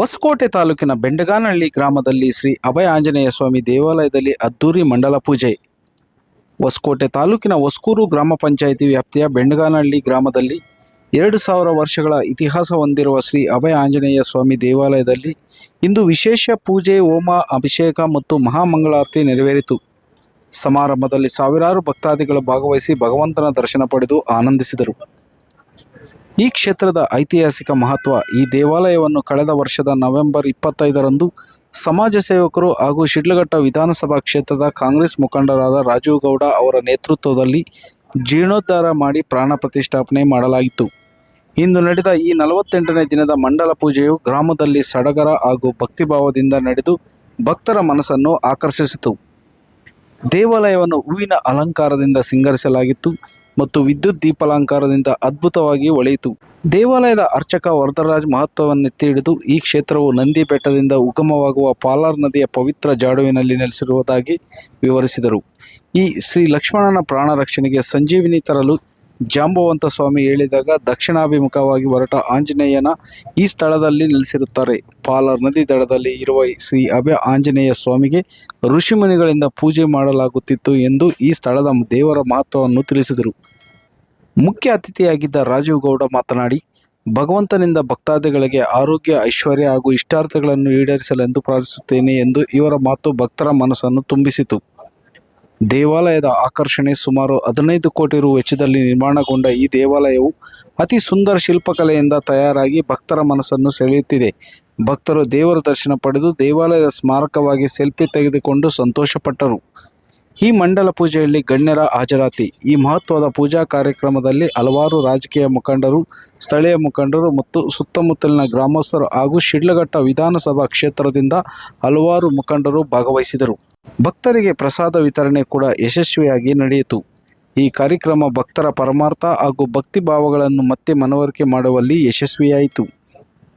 ಹೊಸಕೋಟೆ ತಾಲೂಕಿನ ಬೆಂಡಗಾನಹಳ್ಳಿ ಗ್ರಾಮದಲ್ಲಿ ಶ್ರೀ ಅಭಯ ಆಂಜನೇಯ ಸ್ವಾಮಿ ದೇವಾಲಯದಲ್ಲಿ ಅದ್ದೂರಿ ಮಂಡಲ ಪೂಜೆ. ಹೊಸಕೋಟೆ ತಾಲೂಕಿನ ಹೊಸಕೂರು ಗ್ರಾಮ ಪಂಚಾಯಿತಿ ವ್ಯಾಪ್ತಿಯ ಬೆಂಡಗಾನಹಳ್ಳಿ ಗ್ರಾಮದಲ್ಲಿ ಎರಡು ಸಾವಿರ ವರ್ಷಗಳ ಇತಿಹಾಸ ಹೊಂದಿರುವ ಶ್ರೀ ಅಭಯ ಆಂಜನೇಯ ಸ್ವಾಮಿ ದೇವಾಲಯದಲ್ಲಿ ಇಂದು ವಿಶೇಷ ಪೂಜೆ, ಹೋಮ, ಅಭಿಷೇಕ ಮತ್ತು ಮಹಾಮಂಗಳಾರತಿ ನೆರವೇರಿತು. ಸಮಾರಂಭದಲ್ಲಿ ಸಾವಿರಾರು ಭಕ್ತಾದಿಗಳು ಭಾಗವಹಿಸಿ ಭಗವಂತನ ದರ್ಶನ ಪಡೆದು ಆನಂದಿಸಿದರು. ಈ ಕ್ಷೇತ್ರದ ಐತಿಹಾಸಿಕ ಮಹತ್ವ ಈ ದೇವಾಲಯವನ್ನು ಕಳೆದ ವರ್ಷದ ನವೆಂಬರ್ ಇಪ್ಪತ್ತೈದರಂದು ಸಮಾಜ ಸೇವಕರು ಹಾಗೂ ಶಿಡ್ಲಘಟ್ಟ ವಿಧಾನಸಭಾ ಕ್ಷೇತ್ರದ ಕಾಂಗ್ರೆಸ್ ಮುಖಂಡರಾದ ರಾಜೀವ್ ಗೌಡ ಅವರ ನೇತೃತ್ವದಲ್ಲಿ ಜೀರ್ಣೋದ್ಧಾರ ಮಾಡಿ ಪ್ರಾಣ ಪ್ರತಿಷ್ಠಾಪನೆ ಮಾಡಲಾಯಿತು ಇಂದು ನಡೆದ ಈ ನಲವತ್ತೆಂಟನೇ ದಿನದ ಮಂಡಲ ಪೂಜೆಯು ಗ್ರಾಮದಲ್ಲಿ ಸಡಗರ ಹಾಗೂ ಭಕ್ತಿಭಾವದಿಂದ ನಡೆದು ಭಕ್ತರ ಮನಸ್ಸನ್ನು ಆಕರ್ಷಿಸಿತು. ದೇವಾಲಯವನ್ನು ಹೂವಿನ ಅಲಂಕಾರದಿಂದ ಸಿಂಗರಿಸಲಾಗಿತ್ತು. ಮತ್ತು ವಿದ್ಯುತ್ ದೀಪಾಲಂಕಾರದಿಂದ ಅದ್ಭುತವಾಗಿ ಒಳೆಯಿತು. ದೇವಾಲಯದ ಅರ್ಚಕ ವರದರಾಜ್ ಮಹತ್ವವನ್ನೆತ್ತಿ ಹಿಡಿದು ಈ ಕ್ಷೇತ್ರವು ನಂದಿ ಬೆಟ್ಟದಿಂದ ಉಗಮವಾಗುವ ಪಾಲಾರ್ ನದಿಯ ಪವಿತ್ರ ಜಾಡುವಿನಲ್ಲಿ ನೆಲೆಸಿರುವುದಾಗಿ ವಿವರಿಸಿದರು. ಈ ಶ್ರೀ ಲಕ್ಷ್ಮಣನ ಪ್ರಾಣ ರಕ್ಷಣೆಗೆ ಸಂಜೀವಿನಿ ತರಲು ಜಾಂಬವಂತ ಸ್ವಾಮಿ ಹೇಳಿದಾಗ ದಕ್ಷಿಣಾಭಿಮುಖವಾಗಿ ಹೊರಟ ಆಂಜನೇಯನ ಈ ಸ್ಥಳದಲ್ಲಿ ನೆಲೆಸಿರುತ್ತಾರೆ. ಪಾಲರ್ ನದಿ ದಡದಲ್ಲಿ ಇರುವ ಶ್ರೀ ಅಭಯ ಆಂಜನೇಯ ಸ್ವಾಮಿಗೆ ಋಷಿಮುನಿಗಳಿಂದ ಪೂಜೆ ಮಾಡಲಾಗುತ್ತಿತ್ತು ಎಂದು ಈ ಸ್ಥಳದ ದೇವರ ಮಹತ್ವವನ್ನು ತಿಳಿಸಿದರು. ಮುಖ್ಯ ಅತಿಥಿಯಾಗಿದ್ದ ರಾಜೀವ್ ಗೌಡ ಮಾತನಾಡಿ, ಭಗವಂತನಿಂದ ಭಕ್ತಾದಿಗಳಿಗೆ ಆರೋಗ್ಯ, ಐಶ್ವರ್ಯ ಹಾಗೂ ಇಷ್ಟಾರ್ಥಗಳನ್ನು ಈಡೇರಿಸಲೆಂದು ಪ್ರಾರ್ಥಿಸುತ್ತೇನೆ ಎಂದು ಇವರ ಮಾತು ಭಕ್ತರ ಮನಸ್ಸನ್ನು ತುಂಬಿಸಿತು. ದೇವಾಲಯದ ಆಕರ್ಷಣೆ ಸುಮಾರು ಹದಿನೈದು ಕೋಟಿ ರು ವೆಚ್ಚದಲ್ಲಿ ನಿರ್ಮಾಣಗೊಂಡ ಈ ದೇವಾಲಯವು ಅತಿ ಸುಂದರ ಶಿಲ್ಪಕಲೆಯಿಂದ ತಯಾರಾಗಿ ಭಕ್ತರ ಮನಸ್ಸನ್ನು ಸೆಳೆಯುತ್ತಿದೆ. ಭಕ್ತರು ದೇವರ ದರ್ಶನ ಪಡೆದು ದೇವಾಲಯದ ಸ್ಮಾರಕವಾಗಿ ಸೆಲ್ಫಿ ತೆಗೆದುಕೊಂಡು ಸಂತೋಷಪಟ್ಟರು. ಈ ಮಂಡಲ ಪೂಜೆಯಲ್ಲಿ ಗಣ್ಯರ ಹಾಜರಾತಿ. ಈ ಮಹತ್ವದ ಪೂಜಾ ಕಾರ್ಯಕ್ರಮದಲ್ಲಿ ಹಲವಾರು ರಾಜಕೀಯ ಮುಖಂಡರು, ಸ್ಥಳೀಯ ಮುಖಂಡರು ಮತ್ತು ಸುತ್ತಮುತ್ತಲಿನ ಗ್ರಾಮಸ್ಥರು ಹಾಗೂ ಶಿಡ್ಲಘಟ್ಟ ವಿಧಾನಸಭಾ ಕ್ಷೇತ್ರದಿಂದ ಹಲವಾರು ಮುಖಂಡರು ಭಾಗವಹಿಸಿದರು. ಭಕ್ತರಿಗೆ ಪ್ರಸಾದ ವಿತರಣೆ ಕೂಡ ಯಶಸ್ವಿಯಾಗಿ ನಡೆಯಿತು. ಈ ಕಾರ್ಯಕ್ರಮ ಭಕ್ತರ ಪರಮಾರ್ಥ ಹಾಗೂ ಭಕ್ತಿ ಭಾವಗಳನ್ನು ಮತ್ತೆ ಮನವರಿಕೆ ಮಾಡುವಲ್ಲಿ ಯಶಸ್ವಿಯಾಯಿತು.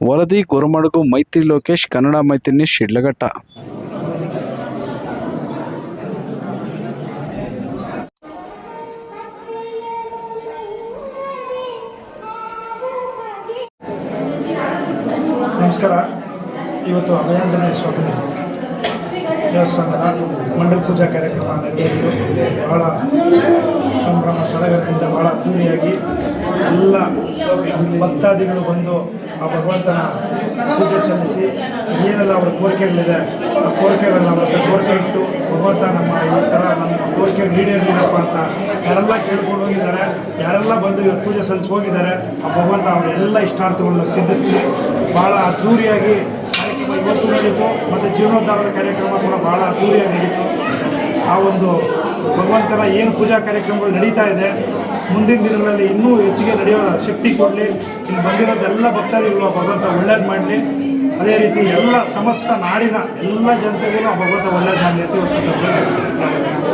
ವರದಿ ಗೊರಮಡಗು, ಮೈತ್ರಿ ಲೋಕೇಶ್, ಕನ್ನಡ ಮೈತ್ರಿ ಶಿಡ್ಲಘಟ್ಟ. ನಮಸ್ಕಾರ. ಇವತ್ತು ಅಭಯಾಂಜನೇಯ ಸ್ವಾಮಿ ದೇವಸ್ಥಾನದ ಮಂಡಲ ಪೂಜಾ ಕಾರ್ಯಕ್ರಮ ನೆರವೇರಿತು ಬಹಳ ಸಂಭ್ರಮ, ಸಡಗರದಿಂದ ಬಹಳ ಅದ್ದೂರಿಯಾಗಿ ಎಲ್ಲ ಭಕ್ತಾದಿಗಳು ಬಂದು ಆ ಭಗವಂತನ ಪೂಜೆ ಸಲ್ಲಿಸಿ ಏನೆಲ್ಲ ಅವರ ಕೋರಿಕೆಗಳಿದೆ, ಆ ಕೋರಿಕೆಗಳನ್ನ ಅವರ ಹತ್ರ ಕೋರಿಕೆ ಇಟ್ಟು ಭಗವಂತ ನಮ್ಮ ಈ ಥರ ನಮ್ಮ ಕೋರಿಕೆ ಈಡೇರಲಿಲ್ಲಪ್ಪ ಅಂತ ಯಾರೆಲ್ಲ ಕೇಳ್ಕೊಂಡು ಹೋಗಿದ್ದಾರೆ, ಯಾರೆಲ್ಲ ಬಂದು ಇವತ್ತು ಪೂಜೆ ಸಲ್ಲಿಸಿ ಹೋಗಿದ್ದಾರೆ, ಆ ಭಗವಂತ ಅವರೆಲ್ಲ ಇಷ್ಟಾರ್ಥಗಳನ್ನು ಸಿದ್ಧಿಸ್ತೀವಿ ಭಾಳ ಅದ್ದೂರಿಯಾಗಿ ಇವತ್ತು ನಡೀತು ಮತ್ತು ಜೀರ್ಣೋದ್ಧಾರದ ಕಾರ್ಯಕ್ರಮ ಕೂಡ ಭಾಳ ಅದ್ದೂರಿಯಾಗಿ ನಡೀತು ಆ ಒಂದು ಭಗವಂತನ ಏನು ಪೂಜಾ ಕಾರ್ಯಕ್ರಮಗಳು ನಡೀತಾ ಇದೆ, ಮುಂದಿನ ದಿನಗಳಲ್ಲಿ ಇನ್ನೂ ಹೆಚ್ಚಿಗೆ ನಡೆಯೋ ಶಕ್ತಿ ಕೊಡಲಿ. ಇಲ್ಲಿ ಬಂದಿರೋದೆಲ್ಲ ಭಕ್ತಾದಿಗಳು ಭಗವಂತ ಒಳ್ಳೇದು ಮಾಡಲಿ. ಅದೇ ರೀತಿ ಎಲ್ಲ ಸಮಸ್ತ ನಾಡಿನ ಎಲ್ಲ ಜನತೆಗೂ ಭಗವಂತ ಒಳ್ಳೇದು ಮಾಡಲಿ ಅಂತ ಒಂದು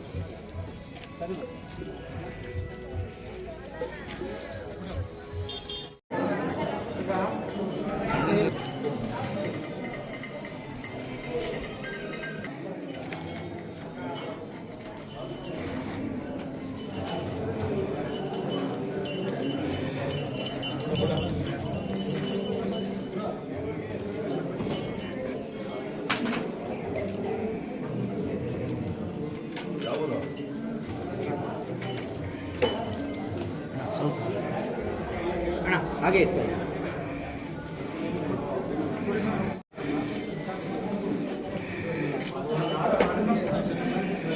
ತಗೊಂಡು ಹಾಗೆ ಇರ್ತದೆ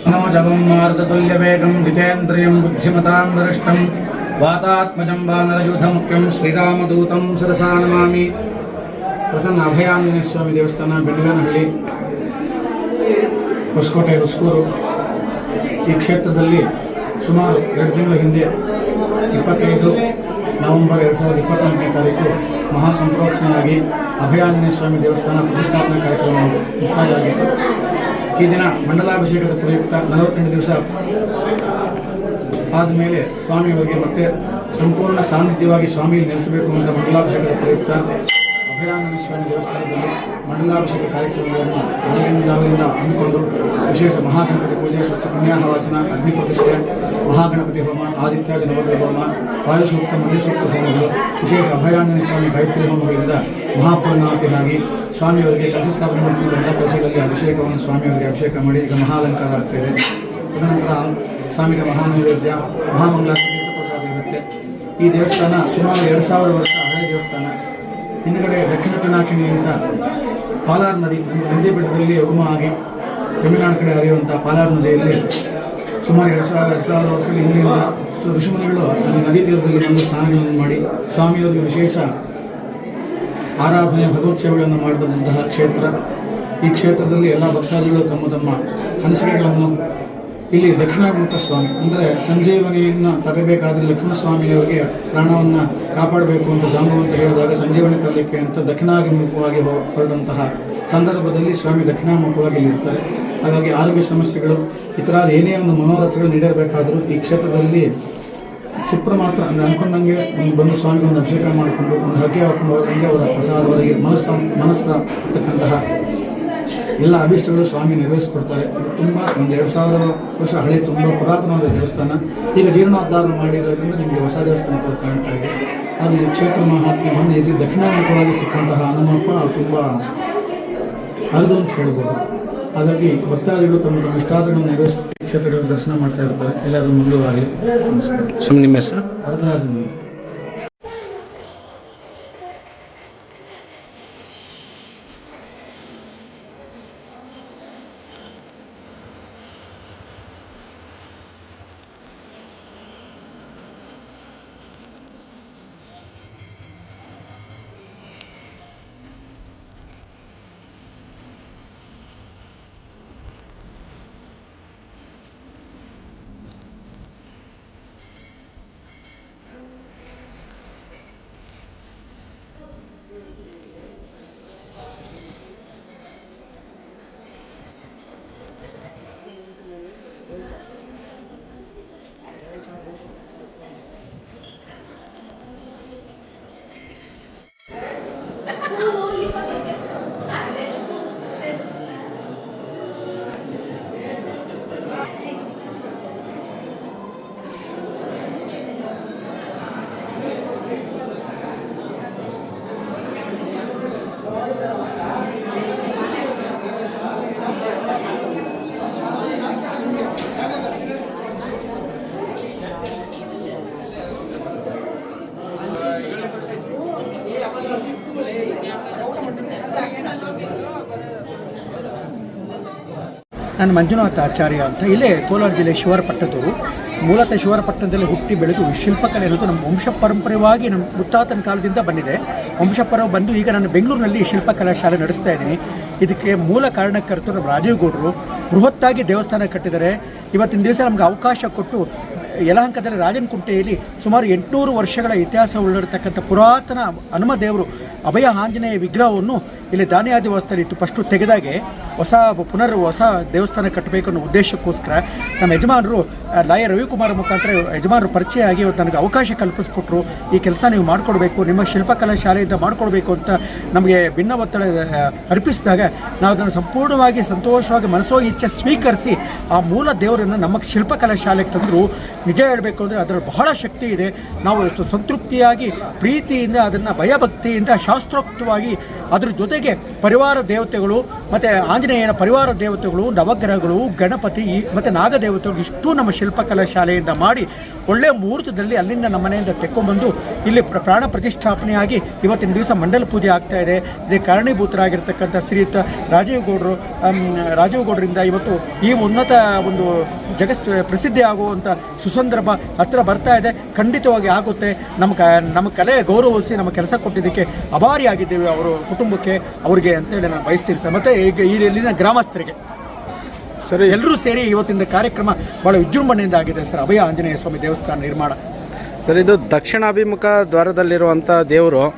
मनोजवं मार्दतुल्यवेगं जितेन्द्रियं बुद्धिमतां वरिष्ठं वातात्मजं वानरयूथमुख्यं ಶ್ರೀರಾಮದೂತಂ ಶಿರಸಾ ನಮಾಮಿ ಪ್ರಸನ್ನ ಅಭಯಾಂಜನೇಯ ಸ್ವಾಮಿ ದೇವಸ್ಥಾನ ಬೆಂಗಳನಹಳ್ಳಿ ಹೊಸಕೋಟೆ ಹೊಸಕೂರು ಈ ಕ್ಷೇತ್ರದಲ್ಲಿ ಸುಮಾರು ಎರಡು ತಿಂಗಳ ಹಿಂದೆ ಇಪ್ಪತ್ತೈದು ನವೆಂಬರ್ ಎರಡು ಸಾವಿರದ ಇಪ್ಪತ್ನಾಲ್ಕನೇ ತಾರೀಕು ಮಹಾ ಸಂಪ್ರೋಕ್ಷಣೆಯಾಗಿ ಅಭಯಾಂಜನೇಯ ಸ್ವಾಮಿ ದೇವಸ್ಥಾನ ಪ್ರತಿಷ್ಠಾಪನಾ ಕಾರ್ಯಕ್ರಮ ಮುಕ್ತಾಯವಾಗಿತ್ತು. ಈ ದಿನ ಮಂಡಲಾಭಿಷೇಕದ ಪ್ರಯುಕ್ತ ನಲವತ್ತೆಂಟು ದಿವಸ ಆದಮೇಲೆ ಸ್ವಾಮಿಯವರಿಗೆ ಮತ್ತೆ ಸಂಪೂರ್ಣ ಸಾನ್ನಿಧ್ಯವಾಗಿ ಸ್ವಾಮಿ ನೆಲೆಸಬೇಕು ಅಂತ ಮಂಡಲಾಭಿಷೇಕದ ಪ್ರಯುಕ್ತ ಅಭಯಾಂಜನೇಯ ಸ್ವಾಮಿ ದೇವಸ್ಥಾನದಲ್ಲಿ ಮಂಡಲಾಭಿಷೇಕ ಕಾರ್ಯಕ್ರಮಗಳನ್ನು ಬೆಳಗಿನಿಂದ ಹಮ್ಮಿಕೊಂಡು ವಿಶೇಷ ಮಹಾಗಣಪತಿ ಪೂಜೆ ಸ್ವಚ್ಛ ಪುಣ್ಯಾಹ ವಾಚನ ಅಗ್ನಿ ಪ್ರತಿಷ್ಠೆ, ಮಹಾಗಣಪತಿ ಹೋಮ, ಆದಿತ್ಯಾದಿ ನವಗ್ರಹ ಹೋಮ ವಾಯುಸೂಕ್ತ ಮಲ್ಯಸೂಕ್ತ ಹೋಮಗಳು, ವಿಶೇಷ ಅಭಯಾನಂದ ಸ್ವಾಮಿ ಗಾಯತ್ರಿ ಹೋಮಗಳಿಂದ ಮಹಾಪೂರ್ಣಾತಿಯಾಗಿ ಸ್ವಾಮಿಯವರಿಗೆ ಕಲಶ ಸ್ಥಾಪನೆ ಮಾಡುತ್ತಿದ್ದ ಎಲ್ಲ ಕಲಶಗಳಲ್ಲಿ ಅಭಿಷೇಕವನ್ನು ಸ್ವಾಮಿಯವರಿಗೆ ಅಭಿಷೇಕ ಮಾಡಿ ಈಗ ಮಹಾಲಂಕಾರ ಆಗ್ತೇವೆ. ತದನಂತರ ಸ್ವಾಮಿಗೆ ಮಹಾನೈವೇದ್ಯ ಮಹಾಮಂಗಳ ಪ್ರಸಾದ ಇರುತ್ತೆ. ಈ ದೇವಸ್ಥಾನ ಸುಮಾರು ಎರಡು ಸಾವಿರ ವರ್ಷ ಹಳೆಯ ದೇವಸ್ಥಾನ. ಹಿಂದುಗಡೆ ದಕ್ಷಿಣ ಪಿನಾಕಿನಿ ಅಂತ ಪಾಲಾರ್ ನದಿ ನಂದಿ ಬೆಟ್ಟದಲ್ಲಿ ಉಗಮ ಆಗಿ ತಮಿಳುನಾಡು ಕಡೆ ಹರಿಯುವಂಥ ಪಾಲಾರ್ ನದಿಯಲ್ಲಿ ಸುಮಾರು ಎರಡು ಸಾವಿರ ಎರಡು ಸಾವಿರ ವರ್ಷಗಳ ಹಿಂದಿನಿಂದ ಸೊ ಋಷಿಮುನಿಗಳು ಅಲ್ಲಿ ನದಿ ತೀರದಲ್ಲಿ ಬಂದು ಸ್ನಾನಗಳನ್ನು ಮಾಡಿ ಸ್ವಾಮಿಯವರಿಗೆ ವಿಶೇಷ ಆರಾಧನೆ ಭಗವತ್ ಸೇವೆಗಳನ್ನು ಮಾಡಿದಂತಹ ಕ್ಷೇತ್ರ. ಈ ಕ್ಷೇತ್ರದಲ್ಲಿ ಎಲ್ಲ ಭಕ್ತಾದಿಗಳು ತಮ್ಮ ತಮ್ಮ ಅನಿಸಿಕೆಗಳನ್ನು ಇಲ್ಲಿ ದಕ್ಷಿಣಾಭಿಮುಖ ಸ್ವಾಮಿ, ಅಂದರೆ ಸಂಜೀವನಿಯನ್ನು ತರಬೇಕಾದ್ರೆ ಲಕ್ಷ್ಮಣ ಸ್ವಾಮಿಯವರಿಗೆ ಪ್ರಾಣವನ್ನು ಕಾಪಾಡಬೇಕು ಅಂತ ಜಾಂಬವಂತ ಹೇಳಿದಾಗ ಸಂಜೀವನಿ ತರಲಿಕ್ಕೆ ಅಂತ ದಕ್ಷಿಣಾಭಿಮುಖವಾಗಿ ಹೊರಟಂತಹ ಸಂದರ್ಭದಲ್ಲಿ ಸ್ವಾಮಿ ದಕ್ಷಿಣಾಮುಖವಾಗಿ ಇಲ್ಲಿ ಇರ್ತಾರೆ. ಹಾಗಾಗಿ ಆರೋಗ್ಯ ಸಮಸ್ಯೆಗಳು ಈ ಥರದ ಏನೇ ಒಂದು ಮನೋರಥಗಳು ನೀಡಿರಬೇಕಾದರೂ ಈ ಕ್ಷೇತ್ರದಲ್ಲಿ ಚಿಪ್ರ ಮಾತ್ರ ಅಂದರೆ ಅನ್ಕೊಂಡಂಗೆ ಒಂದು ಬಂದು ಸ್ವಾಮಿಗೆ ಒಂದು ಅಭಿಷೇಕ ಮಾಡಿಕೊಂಡು ಒಂದು ಹರಕೆ ಹಾಕೊಂಡು ಹೋದಂಗೆ ಅವರ ಪ್ರಸಾದವರಿಗೆ ಮನಸ್ಸ ಮನಸ್ಸ ಇರ್ತಕ್ಕಂತಹ ಎಲ್ಲ ಅಭಿಷ್ಟಗಳು ಸ್ವಾಮಿ ನಿರ್ವಹಿಸಿಕೊಡ್ತಾರೆ ಇದು ತುಂಬ ಒಂದು ಎರಡು ಸಾವಿರ ವರ್ಷ ಹಳೆ ತುಂಬ ಪುರಾತನವಾದ ದೇವಸ್ಥಾನ. ಈಗ ಜೀರ್ಣೋದ್ಧಾರ ಮಾಡಿರೋದ್ರಿಂದ ನಿಮಗೆ ಹೊಸ ದೇವಸ್ಥಾನ ಥರ ಕಾಣ್ತಾ ಇದೆ. ಅದು ಈ ಕ್ಷೇತ್ರ ಮಹಾತ್ಮೆ ಬಂದು ಇದು ದಕ್ಷಿಣಾಮುಖವಾಗಿ ಸಿಕ್ಕಂತಹ ಹನುಮಪ್ಪ ತುಂಬ ಅರಿದು ಅಂತ ಹೇಳ್ಬೋದು. ಹಾಗಾಗಿ ಭಕ್ತಾದಿಗಳು ತಮ್ಮ ತಮ್ಮ ಇಷ್ಟಾರ್ಥಗಳನ್ನು ನೆರವೇರಿಸಿ ಕ್ಷೇತ್ರಗಳ ದರ್ಶನ ಮಾಡ್ತಾ ಇರ್ತಾರೆ. ಎಲ್ಲರೂ ಮುಂದುವರಿ ಸುಮ್ಮನೆ ನಿಮ್ಮ ಹೆಸರು? ವರದರಾಜನ ನಾನು ಮಂಜುನಾಥ ಆಚಾರ್ಯ ಅಂತ ಇಲ್ಲೇ ಕೋಲಾರ ಜಿಲ್ಲೆ ಶಿವರಪಟ್ಟಣದವರು ಮೂಲತಃ ಶಿವರಪಟ್ಟಣದಲ್ಲಿ ಹುಟ್ಟಿ ಬೆಳೆದು ಶಿಲ್ಪಕಲೆ ಅನ್ನೋದು ನಮ್ಮ ವಂಶ ಪರಂಪರೆಯಾಗಿ ನಮ್ಮ ಮುತ್ತಾತನ ಕಾಲದಿಂದ ಬಂದಿದೆ. ವಂಶ ಪರವ ಬಂದು ಈಗ ನಾನು ಬೆಂಗಳೂರಿನಲ್ಲಿ ಶಿಲ್ಪಕಲಾ ಶಾಲೆ ನಡೆಸ್ತಾ ಇದ್ದೀನಿ. ಇದಕ್ಕೆ ಮೂಲ ಕಾರಣಕರ್ತರು ನಮ್ಮ ರಾಜೀವ್ ಗೌಡರು ಬೃಹತ್ತಾಗಿ ದೇವಸ್ಥಾನ ಕಟ್ಟಿದ್ದಾರೆ. ಇವತ್ತಿನ ದಿವಸ ನಮ್ಗೆ ಅವಕಾಶ ಕೊಟ್ಟು ಯಲಹಂಕದಲ್ಲಿ ರಾಜನಕುಂಟೆಯಲ್ಲಿ ಸುಮಾರು ಎಂಟುನೂರು ವರ್ಷಗಳ ಇತಿಹಾಸ ಉಳ್ಳಿರತಕ್ಕಂಥ ಪುರಾತನ ಹನುಮ ದೇವರು ಅಭಯ ಆಂಜನೇಯ ವಿಗ್ರಹವನ್ನು ಇಲ್ಲಿ ದಾನಿಯಾದಿ ದೇವಸ್ಥಾನ ಇಟ್ಟು ಫಸ್ಟು ತೆಗೆದಾಗೆ ಹೊಸ ಪುನರ್ ಹೊಸ ದೇವಸ್ಥಾನ ಕಟ್ಟಬೇಕು ಅನ್ನೋ ಉದ್ದೇಶಕ್ಕೋಸ್ಕರ ನಮ್ಮ ಯಜಮಾನರು ಲಾಯರ್ ರವಿಕುಮಾರ್ ಮುಖಾಂತರ ಯಜಮಾನರು ಪರಿಚಯ ಆಗಿ ಇವತ್ತು ನನಗೆ ಅವಕಾಶ ಕಲ್ಪಿಸ್ಕೊಟ್ರು. ಈ ಕೆಲಸ ನೀವು ಮಾಡಿಕೊಡ್ಬೇಕು, ನಿಮ್ಮ ಶಿಲ್ಪಕಲಾ ಶಾಲೆಯಿಂದ ಮಾಡಿಕೊಡ್ಬೇಕು ಅಂತ ನಮಗೆ ಭಿನ್ನ ಒತ್ತಡ ಅರ್ಪಿಸಿದಾಗ ನಾವು ಅದನ್ನು ಸಂಪೂರ್ಣವಾಗಿ ಸಂತೋಷವಾಗಿ ಮನಸ್ಸೋ ಇಚ್ಛೆ ಸ್ವೀಕರಿಸಿ ಆ ಮೂಲ ದೇವರನ್ನು ನಮ್ಮ ಶಿಲ್ಪಕಲಾ ಶಾಲೆಗೆ ತಂದರು. ನಿಜ ಹೇಳಬೇಕು ಅಂದರೆ ಅದರ ಬಹಳ ಶಕ್ತಿ ಇದೆ. ನಾವು ಸಂತೃಪ್ತಿಯಾಗಿ ಪ್ರೀತಿಯಿಂದ ಅದನ್ನು ಭಯಭಕ್ತಿಯಿಂದ ಶಾಸ್ತ್ರೋಕ್ತವಾಗಿ ಅದ್ರ ಜೊತೆಗೆ ಪರಿವಾರ ದೇವತೆಗಳು ಮತ್ತು ಆಂಜನೇಯನ ಪರಿವಾರ ದೇವತೆಗಳು, ನವಗ್ರಹಗಳು, ಗಣಪತಿ ಮತ್ತು ನಾಗದೇವತೆಗಳು ಇಷ್ಟು ನಮ್ಮ ಶಿಲ್ಪಕಲಾ ಶಾಲೆಯಿಂದ ಮಾಡಿ ಒಳ್ಳೆಯ ಮುಹೂರ್ತದಲ್ಲಿ ಅಲ್ಲಿಂದ ನಮ್ಮ ಮನೆಯಿಂದ ತೆಕ್ಕೊಂಬಂದು ಇಲ್ಲಿ ಪ್ರ- ಪ್ರಾಣ ಪ್ರತಿಷ್ಠಾಪನೆಯಾಗಿ ಇವತ್ತಿನ ದಿವಸ ಮಂಡಲ ಪೂಜೆ ಆಗ್ತಾ ಇದೆ. ಇದೇ ಕಾರಣೀಭೂತರಾಗಿರ್ತಕ್ಕಂಥ ಶ್ರೀಯುತ ರಾಜೀವ್ ಗೌಡರು ರಾಜೀವ್ ಗೌಡರಿಂದ ಇವತ್ತು ಈ ಉನ್ನತ ಒಂದು ಜಗಸ್ ಪ್ರಸಿದ್ಧಿ ಆಗುವಂಥ ಸುಸಂದರ್ಭ ಹತ್ತಿರ ಬರ್ತಾ ಇದೆ. ಖಂಡಿತವಾಗಿ ಆಗುತ್ತೆ. ನಮ್ಮ ನಮ್ಮ ಕಲೆ ಗೌರವಿಸಿ ನಮ್ಮ ಕೆಲಸ ಕೊಟ್ಟಿದ್ದಕ್ಕೆ ಅಭಾರಿಯಾಗಿದ್ದೇವೆ ಅವರು. ಕುಟುಂಬಕ್ಕೆ ಅವರಿಗೆ ಅಂತೇಳಿ ನಾನು ಬಯಸ್ತೀನಿ ಸರ್. ಮತ್ತು ಈಗ ಈ ಇಲ್ಲಿನ ಗ್ರಾಮಸ್ಥರಿಗೆ. ಸರಿ. ಎಲ್ಲರೂ ಸೇರಿ ಇವತ್ತಿನ ಕಾರ್ಯಕ್ರಮ ಭಾಳ ವಿಜೃಂಭಣೆಯಿಂದ ಆಗಿದೆ ಸರ್. ಅಭಯ ಆಂಜನೇಯ ಸ್ವಾಮಿ ದೇವಸ್ಥಾನ ನಿರ್ಮಾಣ. ಸರ್ ಇದು ದಕ್ಷಿಣಾಭಿಮುಖ ದ್ವಾರದಲ್ಲಿರುವಂಥ ದೇವರು.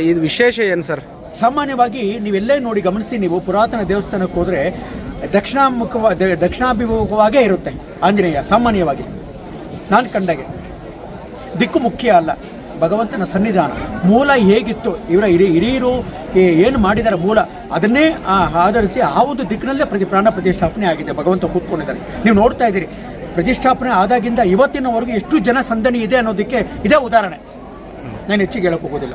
ಇದು ವಿಶೇಷ ಏನು ಸರ್? ಸಾಮಾನ್ಯವಾಗಿ ನೀವೆಲ್ಲೇ ನೋಡಿ ಗಮನಿಸಿ ನೀವು ಪುರಾತನ ದೇವಸ್ಥಾನಕ್ಕೆ ಹೋದರೆ ದಕ್ಷಿಣಾಮುಖವ ದ- ದಕ್ಷಿಣಾಭಿಮುಖವಾಗೇ ಇರುತ್ತೆ ಆಂಜನೇಯ ಸಾಮಾನ್ಯವಾಗಿ. ನಾನು ಕಂಡಾಗೆ. ದಿಕ್ಕು ಮುಖ್ಯ ಅಲ್ಲ. ಭಗವಂತನ ಸನ್ನಿಧಾನ. ಮೂಲ ಹೇಗಿತ್ತು? ಇವರ ಹಿರಿ ಹಿರಿಯರು ಏನು ಮಾಡಿದ್ದಾರೆ ಮೂಲ? ಅದನ್ನೇ ಆಧರಿಸಿ ಆ ಒಂದು ದಿಕ್ಕಿನಲ್ಲೇ ಪ್ರತಿ ಪ್ರಾಣ ಪ್ರತಿಷ್ಠಾಪನೆ ಆಗಿದೆ. ಭಗವಂತ ಕೂತ್ಕೊಂಡಿದ್ದಾರೆ. ನೀವು ನೋಡ್ತಾ ಇದ್ದೀರಿ. ಪ್ರತಿಷ್ಠಾಪನೆ ಆದಾಗಿಂದ ಇವತ್ತಿನವರೆಗೂ ಎಷ್ಟು ಜನ ಸಂದಣಿ ಇದೆ ಅನ್ನೋದಕ್ಕೆ ಇದೇ ಉದಾಹರಣೆ. ನಾನು ಹೆಚ್ಚಿಗೆ ಹೇಳಕ್ಕೆ ಹೋಗೋದಿಲ್ಲ.